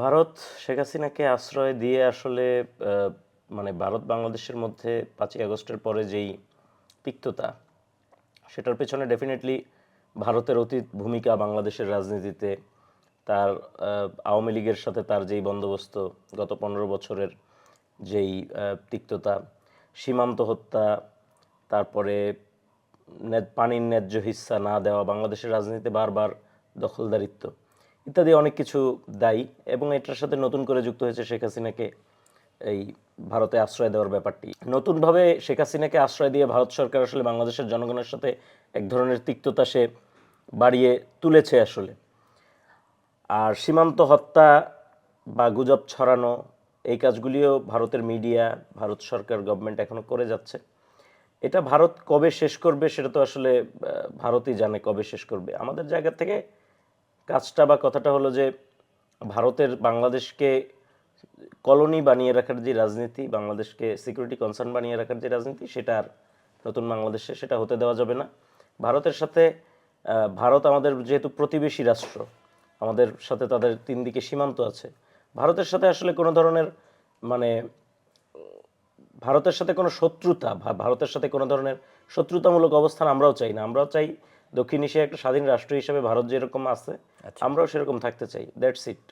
ভারত শেখ হাসিনাকে আশ্রয় দিয়ে আসলে মানে ভারত বাংলাদেশের মধ্যে পাঁচই আগস্টের পরে যেই তিক্ততা, সেটার পেছনে ডেফিনেটলি ভারতের অতীত ভূমিকা বাংলাদেশের রাজনীতিতে, তার আওয়ামী লীগের সাথে তার যেই বন্দোবস্ত গত পনেরো বছরের যেই তিক্ততা, সীমান্ত হত্যা, তারপরে পানির ন্যায্য হিস্সা না দেওয়া, বাংলাদেশের রাজনীতিতে বারবার দখলদারিত্ব ইত্যাদি অনেক কিছু দায়ী এবং এটার সাথে নতুন করে যুক্ত হয়েছে শেখ হাসিনাকে এই ভারতে আশ্রয় দেওয়ার ব্যাপারটি। নতুনভাবে শেখ হাসিনাকে আশ্রয় দিয়ে ভারত সরকার আসলে বাংলাদেশের জনগণের সাথে এক ধরনের তিক্ততা সে বাড়িয়ে তুলেছে আসলে। আর সীমান্ত হত্যা বা গুজব ছড়ানো এই কাজগুলিও ভারতের মিডিয়া, ভারত সরকার গভর্নমেন্ট এখনও করে যাচ্ছে। এটা ভারত কবে শেষ করবে সেটা তো আসলে ভারতই জানে কবে শেষ করবে। আমাদের জায়গা থেকে কাজটা বা কথাটা হলো যে ভারতের বাংলাদেশকে কলোনি বানিয়ে রাখার যে রাজনীতি, বাংলাদেশকে সিকিউরিটি কনসার্ন বানিয়ে রাখার যে রাজনীতি, সেটা আর নতুন বাংলাদেশে সেটা হতে দেওয়া যাবে না। ভারতের সাথে ভারত আমাদের যেহেতু প্রতিবেশী রাষ্ট্র, আমাদের সাথে তাদের তিন দিকে সীমান্ত আছে। ভারতের সাথে আসলে কোনো ধরনের মানে ভারতের সাথে কোনো শত্রুতা ভারতের সাথে কোনো ধরনের শত্রুতামূলক অবস্থান আমরাও চাই না। আমরাও চাই দক্ষিণ এশিয়া একটা স্বাধীন রাষ্ট্র হিসেবে ভারত যেরকম আছে আমরাও সেরকম থাকতে চাই। That's it